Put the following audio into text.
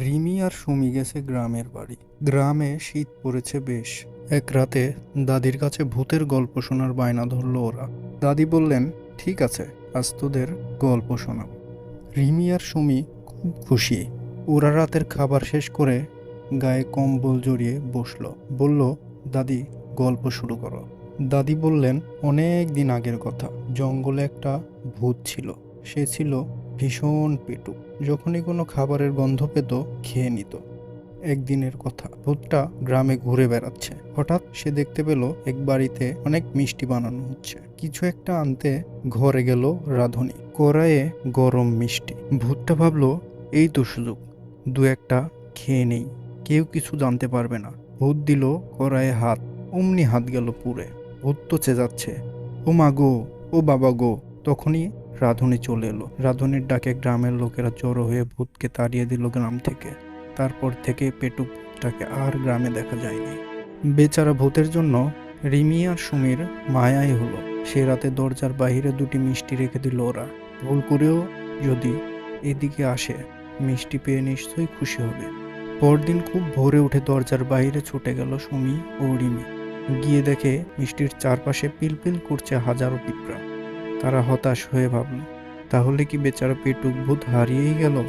রিমি আর সুমি গেছে গ্রামের বাড়ি। গ্রামে শীত পড়েছে বেশ। এক রাতে দাদির কাছে ভূতের গল্প শোনার বায়না ধরল ওরা। দাদি বললেন, ঠিক আছে, আজ তোদের গল্প শোনাব। রিমি আর সুমি খুব খুশি। ওরা রাতের খাবার শেষ করে গায়ে কম্বল জড়িয়ে বসল। বলল, দাদি, গল্প শুরু করো। দাদি বললেন, অনেক দিন আগের কথা। জঙ্গলে একটা ভূত ছিল। সে ছিল ভীষণ পেটু, যখনই কোনো খাবারের গন্ধ পেত, খেয়ে নিত। একদিনের কথা, ভূতটা গ্রামে ঘুরে বেড়াচ্ছে। হঠাৎ সে দেখতে পেল, এক বাড়িতে অনেক মিষ্টি বানানো হচ্ছে। কিছু একটা আনতে ঘরে গেল রাধুনি। কড়াইয়ে গরম মিষ্টি। ভূতটা ভাবলো, এই তো সুযোগ, দু একটা খেয়ে নেই, কেউ কিছু জানতে পারবে না। ভূত দিল কড়াইয়ে হাত, অমনি হাত গেল পুড়ে ভূত তো চেঁচাচ্ছে, ও মা গো, ও বাবা গো। তখনই রাধুনি চলে এলো। রাধুনির ডাকে গ্রামের লোকেরা জড়ো হয়ে ভূতকে তাড়িয়ে দিল গ্রাম থেকে। তারপর থেকে পেটু ভূতটাকে আর গ্রামে দেখা যায়নি। বেচারা ভূতের জন্য রিমি আর সুমির মায়াই হলো। সে রাতে দরজার বাইরে দুটি মিষ্টি রেখে দিল ওরা। ভুল করেও যদি এদিকে আসে, মিষ্টি পেয়ে নিশ্চয়ই খুশি হবে। পরদিন খুব ভোরে উঠে দরজার বাইরে ছুটে গেল সুমি ও রিমি। গিয়ে দেখে মিষ্টির চারপাশে পিলপিল করছে হাজারো পিঁপড়া। তারা হতাশ হয়ে ভাবল তাহলে কি বেচারা পেটুক ভূত হারিয়েই গেল?